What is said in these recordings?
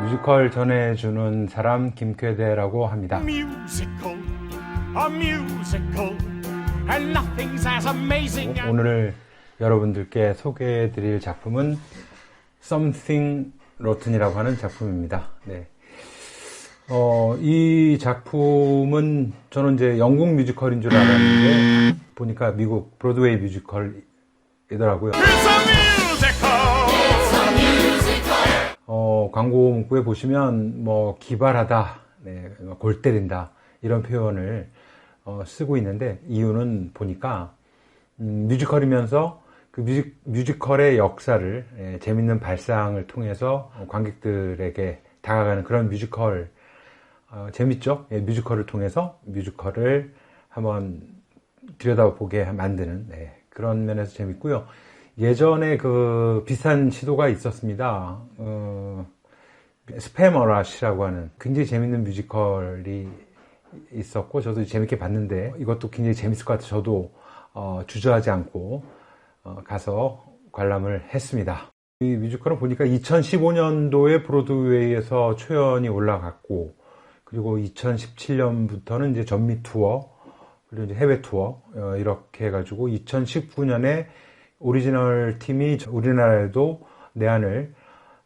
뮤지컬 전해주는 사람 김쾌대라고 합니다. musical, musical, 오늘 여러분들께 소개해드릴 작품은 Something Rotten이라고 하는 작품입니다. 네. 어, 이 작품은 저는 이제 영국 뮤지컬인 줄 알았는데 보니까 미국 브로드웨이 뮤지컬이더라고요. 광고 문구에 보시면 뭐 기발하다, 네, 골 때린다 이런 표현을 어, 쓰고 있는데 이유는 보니까 음, 뮤지컬이면서 그 뮤지, 뮤지컬의 역사를 예, 재밌는 발상을 통해서 어, 관객들에게 다가가는 그런 뮤지컬 어, 재밌죠? 예, 뮤지컬을 통해서 뮤지컬을 한번 들여다보게 만드는 네, 그런 면에서 재밌고요. 예전에 그 비슷한 시도가 있었습니다. 어, 스패머라시라고 하는 굉장히 재밌는 뮤지컬이 있었고 저도 재밌게 봤는데 이것도 굉장히 재밌을 것 같아서 저도 어, 주저하지 않고 어, 가서 관람을 했습니다. 이 뮤지컬은 보니까 2015년도에 브로드웨이에서 초연이 올라갔고 그리고 2017년부터는 이제 전미 투어 그리고 이제 해외 투어 어, 이렇게 해가지고 2019년에 오리지널 팀이 우리나라에도 내한을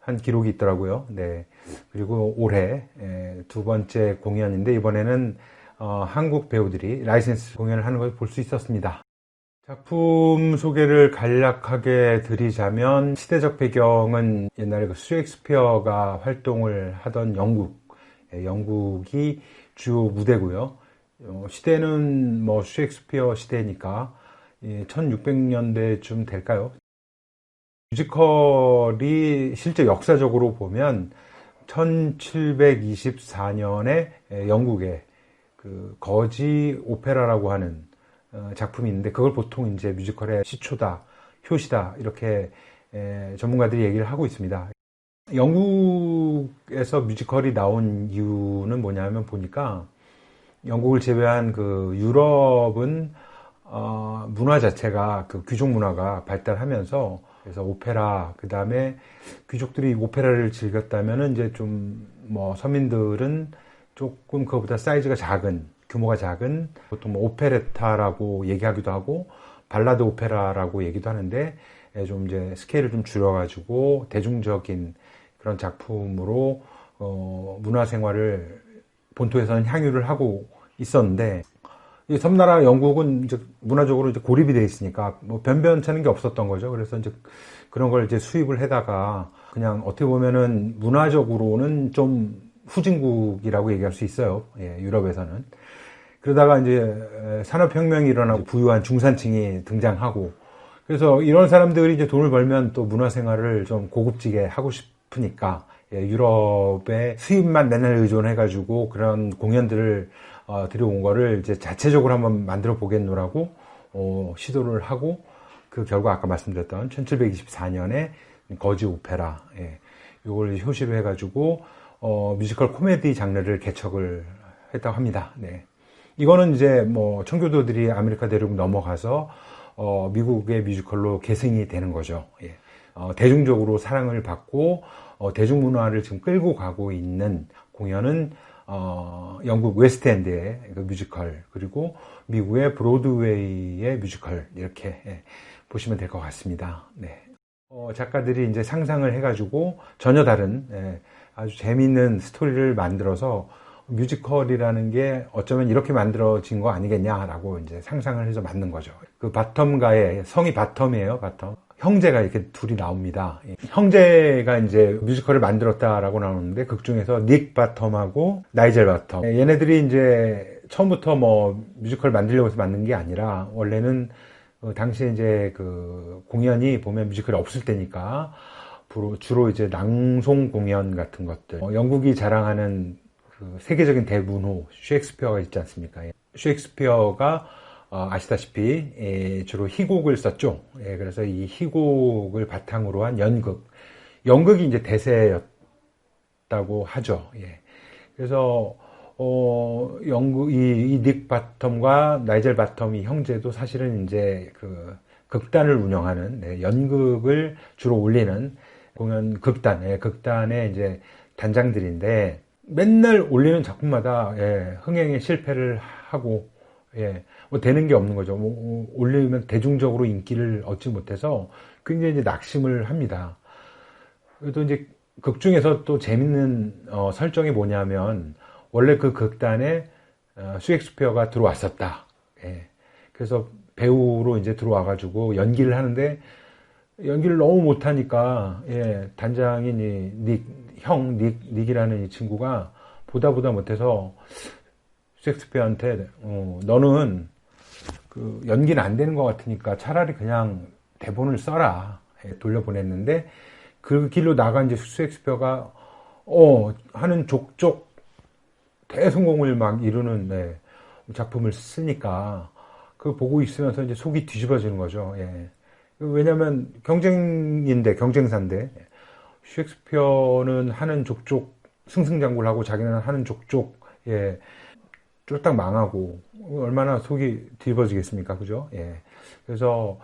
한 기록이 있더라고요. 네. 그리고 올해 에, 두 번째 공연인데 이번에는 어, 한국 배우들이 라이센스 공연을 하는 것을 볼수 있었습니다. 작품 소개를 간략하게 드리자면 시대적 배경은 옛날에 그 슈익스피어가 활동을 하던 영국, 예, 영국이 주요 무대고요. 어, 시대는 뭐 슈익스피어 시대니까 1600년대쯤 될까요? 뮤지컬이 실제 역사적으로 보면 1724년에 영국에 그 거지 오페라라고 하는 어, 작품이 있는데 그걸 보통 이제 뮤지컬의 시초다, 효시다 이렇게 에, 전문가들이 얘기를 하고 있습니다. 영국에서 뮤지컬이 나온 이유는 뭐냐면 보니까 영국을 제외한 그 유럽은 어, 문화 자체가 그 귀족 문화가 발달하면서 그래서 오페라 그 다음에 귀족들이 오페라를 즐겼다면은 이제 좀 뭐 서민들은 조금 그거보다 사이즈가 작은 규모가 작은 보통 뭐 오페레타라고 얘기하기도 하고 발라드 오페라라고 얘기도 하는데 예, 좀 이제 스케일을 좀 줄여가지고 대중적인 그런 작품으로 어, 문화 생활을 본토에서는 향유를 하고 있었는데 이 섬나라 영국은 이제 문화적으로 이제 고립이 돼 있으니까 뭐 변변찮은 게 없었던 거죠. 그래서 이제 그런 걸 이제 수입을 해다가 그냥 어떻게 보면은 문화적으로는 좀 후진국이라고 얘기할 수 있어요. 예, 유럽에서는. 그러다가 이제 산업혁명이 일어나고 부유한 중산층이 등장하고 그래서 이런 사람들이 이제 돈을 벌면 또 문화생활을 좀 고급지게 하고 싶으니까 예, 유럽의 수입만 맨날 의존해가지고 그런 공연들을 어, 들여온 거를 이제 자체적으로 한번 만들어 보겠노라고 어, 시도를 하고 그 결과 아까 말씀드렸던 1724년에 거지 오페라 예, 요걸 효시로 해가지고 어, 뮤지컬 코미디 장르를 개척을 했다고 합니다. 네. 이거는 이제 뭐 청교도들이 아메리카 대륙 넘어가서 어, 미국의 뮤지컬로 계승이 되는 거죠. 예. 어, 대중적으로 사랑을 받고 어, 대중문화를 지금 끌고 가고 있는 공연은 어, 영국 웨스트엔드의 그 뮤지컬 그리고 미국의 브로드웨이의 뮤지컬 이렇게 예, 보시면 될 것 같습니다. 네. 어, 작가들이 이제 상상을 해가지고 전혀 다른 예, 아주 재미있는 스토리를 만들어서 뮤지컬이라는 게 어쩌면 이렇게 만들어진 거 아니겠냐라고 이제 상상을 해서 만든 거죠. 그 바텀가의 성이 바텀이에요, 바텀. 형제가 이렇게 둘이 나옵니다. 형제가 이제 뮤지컬을 만들었다라고 나오는데 극 중에서 닉 바텀하고 나이젤 바텀. 얘네들이 이제 처음부터 뭐 뮤지컬 만들려고 해서 만든 게 아니라 원래는 어, 당시에 이제 그 공연이 보면 뮤지컬이 없을 때니까 주로 이제 낭송 공연 같은 것들. 어, 영국이 자랑하는 그 세계적인 대문호 셰익스피어가 있지 않습니까? 셰익스피어가 어, 아시다시피 예, 주로 희곡을 썼죠. 예, 그래서 이 희곡을 바탕으로 한 연극, 연극이 이제 대세였다고 하죠. 예. 그래서 어, 연극 이닉 바텀과 나이젤 바텀이 형제도 사실은 이제 그 극단을 운영하는 네, 연극을 주로 올리는 공연 극단, 예, 극단의 이제 단장들인데 맨날 올리는 작품마다 예, 흥행에 실패를 하고 예, 뭐 되는 게 없는 거죠. 뭐, 뭐 올리면 대중적으로 인기를 얻지 못해서 굉장히 이제 낙심을 합니다. 그래도 이제 극 중에서 또 재밌는 어, 설정이 뭐냐면 원래 그 극단에 어, 슈익스피어가 들어왔었다. 예. 그래서 배우로 이제 들어와가지고 연기를 하는데 연기를 너무 못하니까 예, 단장인 이 닉, 형 닉, 닉이라는 이 친구가 보다 보다 못해서 셰익스피어한테 어, 너는 그 연기는 안 되는 것 같으니까 차라리 그냥 대본을 써라 예, 돌려보냈는데 그 길로 나간 이제 셰익스피어가 어 하는 족족 대성공을 막 이루는 네, 작품을 쓰니까 그 보고 있으면서 이제 속이 뒤집어지는 거죠. 예. 왜냐하면 경쟁인데 경쟁사인데 셰익스피어는 하는 족족 승승장구를 하고 자기는 하는 족족 예 쫄딱 망하고 얼마나 속이 뒤집어지겠습니까, 그죠? 예. 그래서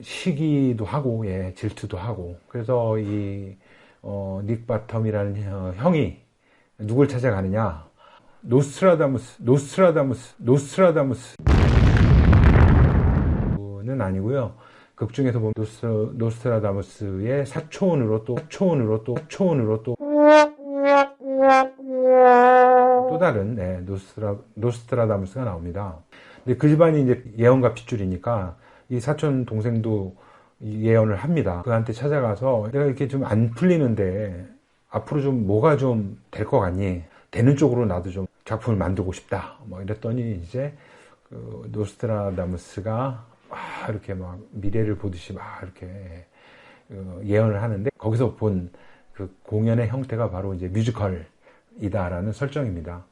시기도 하고 예 질투도 하고 그래서 이 어, 닉 바텀이라는 형이 누굴 찾아가느냐 노스트라다무스 노스트라다무스 노스트라다무스 는 아니고요. 극 중에서 보면 노스, 노스트라다무스의 사초원으로 또 사초원으로 또 사초원으로 또 또 다른 네, 노스트라, 노스트라다무스가 나옵니다. 근데 그 집안이 이제 예언과 핏줄이니까 이 사촌 동생도 예언을 합니다. 그한테 찾아가서 내가 이렇게 좀 안 풀리는데 앞으로 좀 뭐가 좀 될 것 같니? 되는 쪽으로 나도 좀 작품을 만들고 싶다. 뭐 이랬더니 이제 그 노스트라다무스가 막 이렇게 막 미래를 보듯이 막 이렇게 어, 예언을 하는데 거기서 본 그 공연의 형태가 바로 이제 뮤지컬 이다라는 설정입니다.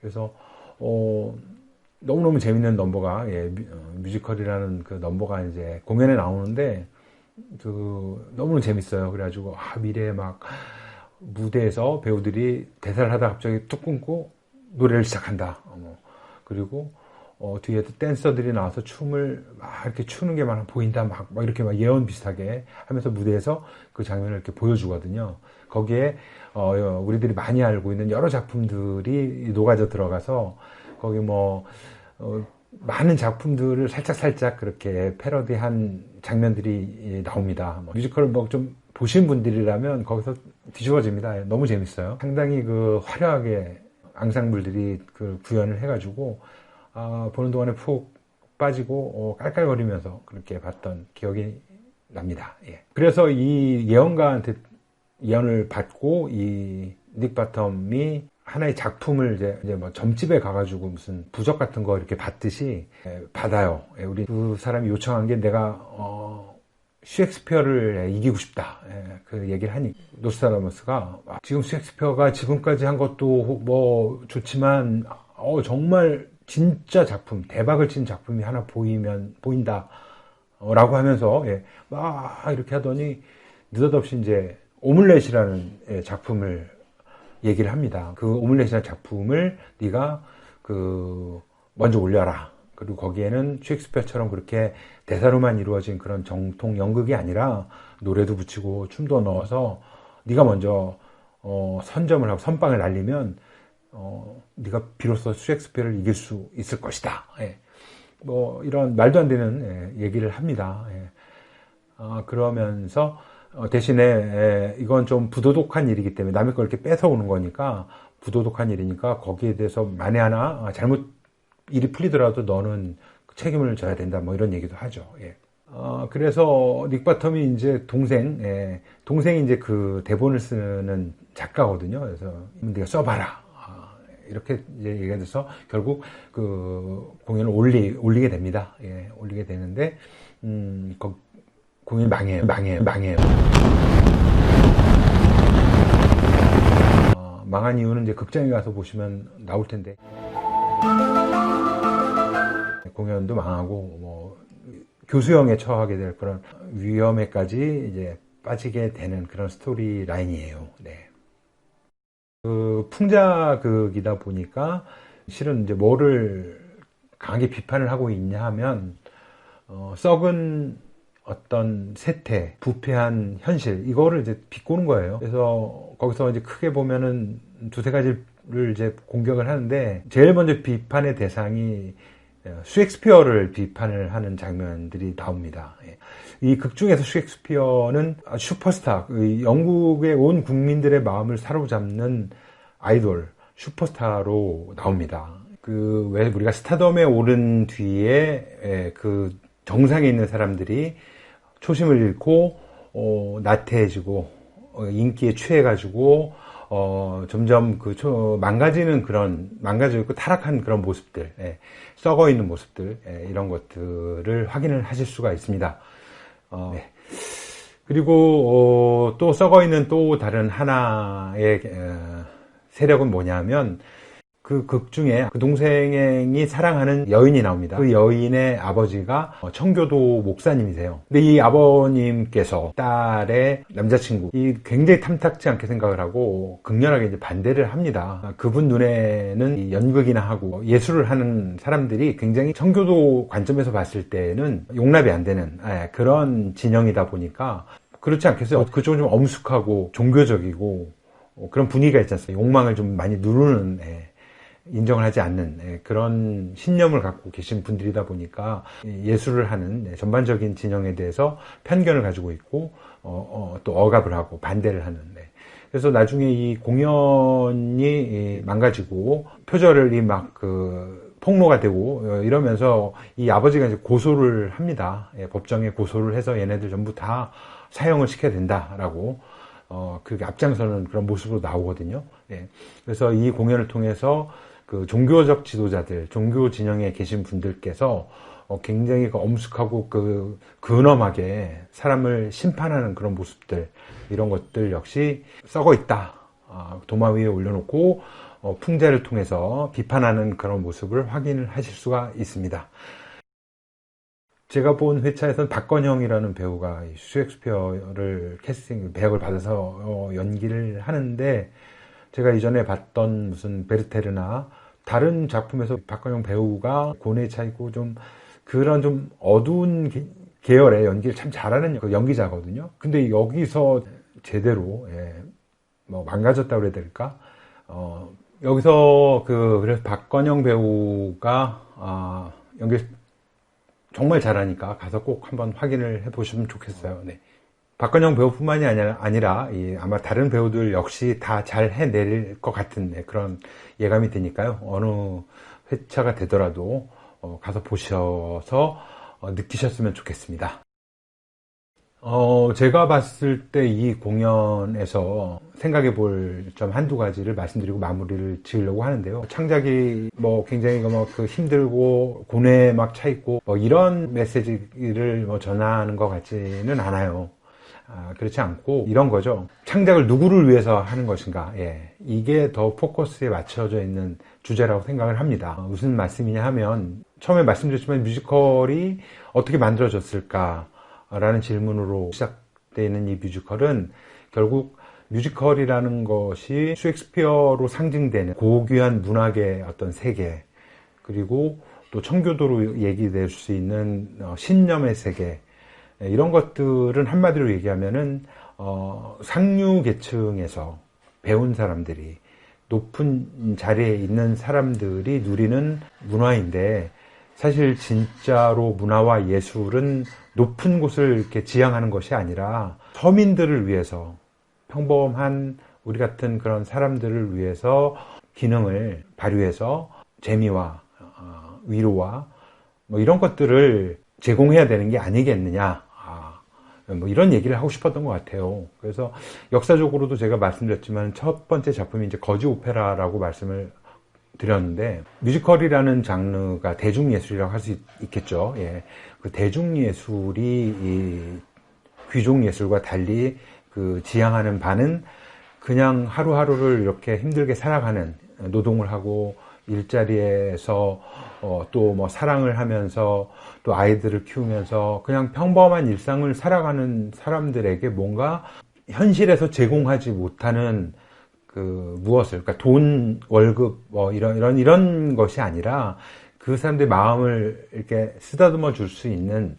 그래서 어, 너무너무 재밌는 넘버가 예, 뮤, 지컬이라는 그 넘버가 이제 공연에 나오는데 그 너무 재밌어요. 그래가지고 아 미래에 막 무대에서 배우들이 대사를 하다 갑자기 뚝 끊고 노래를 시작한다. 어, 그리고 어, 뒤에 댄서들이 나와서 춤을 막 이렇게 추는 게 막 보인다. 막, 막 이렇게 막 예언 비슷하게 하면서 무대에서 그 장면을 이렇게 보여주거든요. 거기에, 어, 우리들이 많이 알고 있는 여러 작품들이 녹아져 들어가서 거기 뭐, 어, 많은 작품들을 살짝살짝 그렇게 패러디한 장면들이 나옵니다. 뭐 뮤지컬을 뭐좀 보신 분들이라면 거기서 뒤집어집니다. 너무 재밌어요. 상당히 그 화려하게 앙상블들이 그 구현을 해가지고 아, 보는 동안에 푹 빠지고 어, 깔깔거리면서 그렇게 봤던 기억이 납니다. 예. 그래서 이 예언가한테 예언을 받고 이 닉 바텀이 하나의 작품을 이제, 이제 뭐 점집에 가가지고 무슨 부적 같은 거 이렇게 받듯이 예, 받아요. 예, 우리 그 사람이 요청한 게 내가 어, 셰익스피어를 이기고 싶다. 예, 그 얘기를 하니 노스타라머스가 아, 지금 셰익스피어가 지금까지 한 것도 뭐 좋지만 어, 정말 진짜 작품, 대박을 친 작품이 하나 보이면, 보인다. 라고 하면서, 예, 막 이렇게 하더니, 느닷없이 이제, 오믈렛이라는 예, 작품을 얘기를 합니다. 그 오믈렛이라는 작품을 네가 그, 먼저 올려라. 그리고 거기에는 셰익스피어처럼 그렇게 대사로만 이루어진 그런 정통 연극이 아니라 노래도 붙이고 춤도 넣어서 네가 먼저 어, 선점을 하고 선빵을 날리면 어, 네가 비로소 셰익스피어를 이길 수 있을 것이다. 예. 뭐 이런 말도 안 되는 예, 얘기를 합니다. 예. 어, 그러면서 어, 대신에 예, 이건 좀 부도덕한 일이기 때문에 남의 걸 이렇게 뺏어오는 거니까 부도덕한 일이니까 거기에 대해서 만에 하나 아, 잘못 일이 풀리더라도 너는 책임을 져야 된다. 뭐 이런 얘기도 하죠. 예. 어, 그래서 닉 바텀이 이제 동생, 예, 동생이 이제 그 대본을 쓰는 작가거든요. 그래서 네가 써봐라. 이렇게 이제 얘기가 돼서 결국 그 공연을 올리, 올리게 됩니다. 예, 올리게 되는데, 음, 거, 공연이 망해요, 망해요, 망해요. 어, 망한 이유는 이제 극장에 가서 보시면 나올 텐데, 공연도 망하고, 뭐, 교수형에 처하게 될 그런 위험에까지 이제 빠지게 되는 그런 스토리 라인이에요. 네. 그 풍자극이다 보니까 실은 이제 뭐를 강하게 비판을 하고 있냐 하면 어, 썩은 어떤 세태, 부패한 현실, 이거를 이제 비꼬는 거예요. 그래서 거기서 이제 크게 보면은 두세 가지를 이제 공격을 하는데, 제일 먼저 비판의 대상이 셰익스피어를 비판을 하는 장면들이 나옵니다. 예. 이극 중에서 셰익스피어는 슈퍼스타, 그 영국의 온 국민들의 마음을 사로잡는 아이돌, 슈퍼스타로 나옵니다. 그, 왜 우리가 스타덤에 오른 뒤에 예, 그 정상에 있는 사람들이 초심을 잃고 어, 나태해지고 어, 인기에 취해가지고 어, 점점 그 초, 망가지는 그런 망가져 있고 타락한 그런 모습들, 예, 썩어 있는 모습들 예, 이런 것들을 확인을 하실 수가 있습니다. 어, 네. 그리고 어, 또 썩어 있는 또 다른 하나의 어, 세력은 뭐냐면 그 극 중에 그 동생이 사랑하는 여인이 나옵니다. 그 여인의 아버지가 청교도 목사님이세요. 근데 이 아버님께서 딸의 남자친구, 이 굉장히 탐탁지 않게 생각을 하고 극렬하게 이제 반대를 합니다. 그분 눈에는 연극이나 하고 예술을 하는 사람들이 굉장히 청교도 관점에서 봤을 때는 용납이 안 되는 예, 그런 진영이다 보니까 그렇지 않겠어요? 그쪽은 좀 엄숙하고 종교적이고 그런 분위기가 있지 않습니까? 욕망을 좀 많이 누르는 예. 인정을 하지 않는 예, 그런 신념을 갖고 계신 분들이다 보니까 예술을 하는 예, 전반적인 진영에 대해서 편견을 가지고 있고 어, 어, 또 억압을 하고 반대를 하는 네. 그래서 나중에 이 공연이 망가지고 표절이 막 그 폭로가 되고 어, 이러면서 이 아버지가 이제 고소를 합니다. 예, 법정에 고소를 해서 얘네들 전부 다 사형을 시켜야 된다라고 어, 그렇게 앞장서는 그런 모습으로 나오거든요. 예. 그래서 이 공연을 통해서 그 종교적 지도자들, 종교 진영에 계신 분들께서 어, 굉장히 그 엄숙하고 그 근엄하게 사람을 심판하는 그런 모습들 이런 것들 역시 썩어 있다. 아, 도마 위에 올려놓고 어, 풍자를 통해서 비판하는 그런 모습을 확인을 하실 수가 있습니다. 제가 본 회차에서는 박건영이라는 배우가 슈엑스피어를 캐스팅 배역을 받아서 어, 연기를 하는데 제가 이전에 봤던 무슨 베르테르나 다른 작품에서 박건영 배우가 고뇌 차이고 좀 그런 좀 어두운 계열의 연기를 참 잘하는 그 연기자거든요. 근데 여기서 제대로 예, 뭐 망가졌다고 그래야 될까? 어, 여기서 그 그래서 박건영 배우가 아, 연기 정말 잘하니까 가서 꼭 한번 확인을 해보시면 좋겠어요. 네. 박건영 배우뿐만이 아니라, 아마 다른 배우들 역시 다 잘 해낼 것 같은 네, 그런 예감이 드니까요. 어느 회차가 되더라도 어, 가서 보셔서 어, 느끼셨으면 좋겠습니다. 어, 제가 봤을 때 이 공연에서 생각해 볼 점 한두 가지를 말씀드리고 마무리를 지으려고 하는데요. 창작이 뭐 굉장히 뭐그 힘들고 고뇌에 막 차있고 뭐 이런 메시지를 뭐 전하는 것 같지는 않아요. 아, 그렇지 않고 이런 거죠. 창작을 누구를 위해서 하는 것인가. 예. 이게 더 포커스에 맞춰져 있는 주제라고 생각을 합니다. 무슨 말씀이냐 하면 처음에 말씀드렸지만 뮤지컬이 어떻게 만들어졌을까라는 질문으로 시작되는 이 뮤지컬은 결국 뮤지컬이라는 것이 셰익스피어로 상징되는 고귀한 문학의 어떤 세계 그리고 또 청교도로 얘기될 수 있는 어, 신념의 세계 네, 이런 것들은 한마디로 얘기하면은 어, 상류 계층에서 배운 사람들이 높은 자리에 있는 사람들이 누리는 문화인데 사실 진짜로 문화와 예술은 높은 곳을 이렇게 지향하는 것이 아니라 서민들을 위해서 평범한 우리 같은 그런 사람들을 위해서 기능을 발휘해서 재미와 어, 위로와 뭐 이런 것들을 제공해야 되는 게 아니겠느냐. 뭐 이런 얘기를 하고 싶었던 것 같아요. 그래서 역사적으로도 제가 말씀드렸지만 첫 번째 작품이 이제 거지 오페라라고 말씀을 드렸는데 뮤지컬이라는 장르가 대중예술이라고 할 수 있겠죠. 예. 그 대중예술이 이 귀족예술과 달리 그 지향하는 바는 그냥 하루하루를 이렇게 힘들게 살아가는 노동을 하고 일자리에서 어, 또 뭐 사랑을 하면서 또 아이들을 키우면서 그냥 평범한 일상을 살아가는 사람들에게 뭔가 현실에서 제공하지 못하는 그 무엇을 그러니까 돈 월급 뭐 이런 이런 이런 것이 아니라 그 사람들의 마음을 이렇게 쓰다듬어 줄 수 있는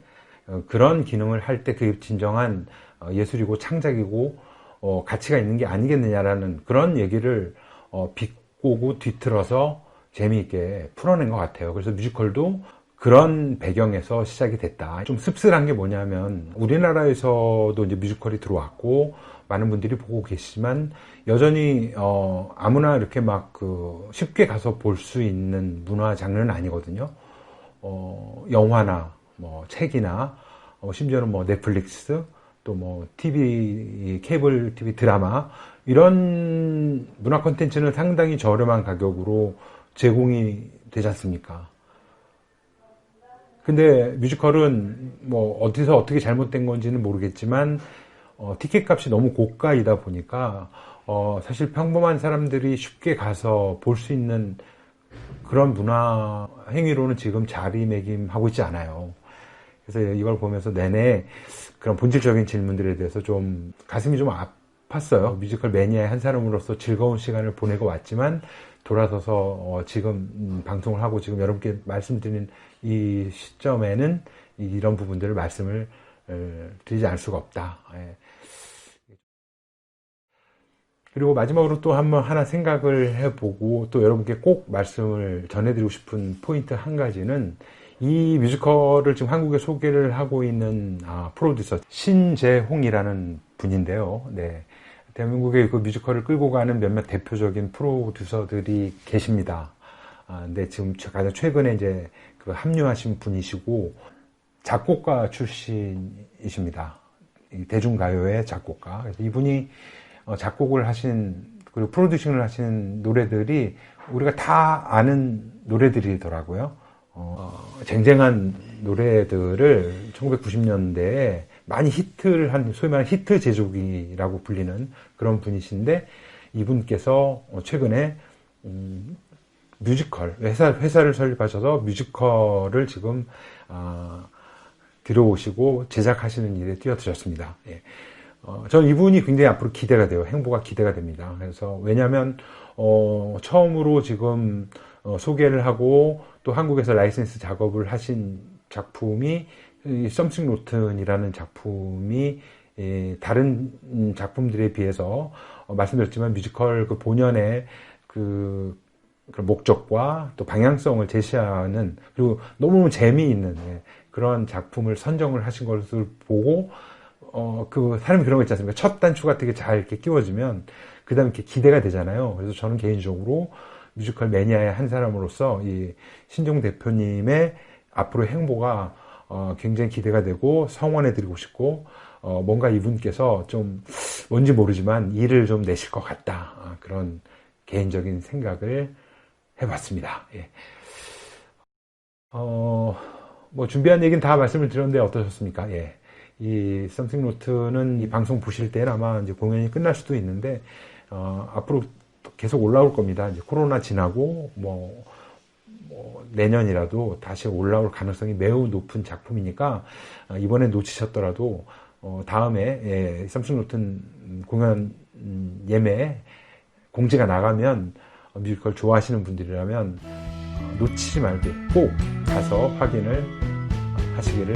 어, 그런 기능을 할 때 그게 진정한 어, 예술이고 창작이고 어, 가치가 있는 게 아니겠느냐라는 그런 얘기를 어, 비꼬고 뒤틀어서 재미있게 풀어낸 것 같아요. 그래서 뮤지컬도 그런 배경에서 시작이 됐다. 좀 씁쓸한 게 뭐냐면 우리나라에서도 이제 뮤지컬이 들어왔고 많은 분들이 보고 계시지만 여전히 어, 아무나 이렇게 막 그 쉽게 가서 볼 수 있는 문화 장르는 아니거든요. 어, 영화나 뭐 책이나 어, 심지어는 뭐 넷플릭스 또 뭐 TV 케이블 TV 드라마 이런 문화 콘텐츠는 상당히 저렴한 가격으로 제공이 되지 않습니까? 근데 뮤지컬은 뭐 어디서 어떻게 잘못된 건지는 모르겠지만 어, 티켓 값이 너무 고가이다 보니까 어, 사실 평범한 사람들이 쉽게 가서 볼 수 있는 그런 문화 행위로는 지금 자리매김하고 있지 않아요. 그래서 이걸 보면서 내내 그런 본질적인 질문들에 대해서 좀 가슴이 좀 아팠어요. 뮤지컬 매니아의 한 사람으로서 즐거운 시간을 보내고 왔지만 돌아서서 어, 지금 음, 방송을 하고 지금 여러분께 말씀드린 이 시점에는 이런 부분들을 말씀을 에, 드리지 않을 수가 없다. 예. 그리고 마지막으로 또 한번 하나 생각을 해보고 또 여러분께 꼭 말씀을 전해드리고 싶은 포인트 한 가지는 이 뮤지컬을 지금 한국에 소개를 하고 있는 아, 프로듀서 신재홍이라는 분인데요. 네. 대한민국의 그 뮤지컬을 끌고 가는 몇몇 대표적인 프로듀서들이 계십니다. 아, 근데 지금 가장 최근에 이제 그 합류하신 분이시고 작곡가 출신이십니다. 이 대중가요의 작곡가. 그래서 이분이 어, 작곡을 하신 그리고 프로듀싱을 하신 노래들이 우리가 다 아는 노래들이더라고요. 어, 쟁쟁한 노래들을 1990년대에 많이 히트를 한 소위 말하는 히트 제조기라고 불리는 그런 분이신데 이분께서 어, 최근에 음, 뮤지컬 회사 회사를 설립하셔서 뮤지컬을 지금 아, 들어오시고 제작하시는 일에 뛰어드셨습니다. 예. 어, 전 이분이 굉장히 앞으로 기대가 돼요. 행보가 기대가 됩니다. 그래서 왜냐하면 어, 처음으로 지금 어, 소개를 하고 또 한국에서 라이센스 작업을 하신 작품이 이 썸씽 로튼이라는 작품이 예, 다른 음, 작품들에 비해서 어, 말씀드렸지만 뮤지컬 그 본연의 그, 그 목적과 또 방향성을 제시하는 그리고 너무 재미있는 예, 그런 작품을 선정을 하신 것을 보고 어, 그, 사람이 그런 거 있지 않습니까? 첫 단추가 되게 잘 이렇게 끼워지면, 그 다음에 이렇게 기대가 되잖아요. 그래서 저는 개인적으로 뮤지컬 매니아의 한 사람으로서 이 신종 대표님의 앞으로의 행보가 어, 굉장히 기대가 되고 성원해 드리고 싶고, 어, 뭔가 이분께서 좀 뭔지 모르지만 일을 좀 내실 것 같다. 아, 그런 개인적인 생각을 해봤습니다. 예. 어, 뭐 준비한 얘기는 다 말씀을 드렸는데 어떠셨습니까? 예. 이 썸씽 노트는 이 방송 보실 때는 아마 이제 공연이 끝날 수도 있는데 어, 앞으로 계속 올라올 겁니다. 이제 코로나 지나고 뭐, 뭐 내년이라도 다시 올라올 가능성이 매우 높은 작품이니까 어, 이번에 놓치셨더라도 어, 다음에 예, 썸씽 노트 공연 음, 예매 공지가 나가면 어, 뮤지컬 좋아하시는 분들이라면 어, 놓치지 말고 꼭 가서 확인을 하시기를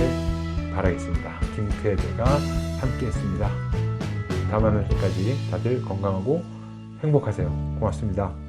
바라겠습니다. 김크레드가 함께 했습니다. 다음 화면까지 다들 건강하고 행복하세요. 고맙습니다.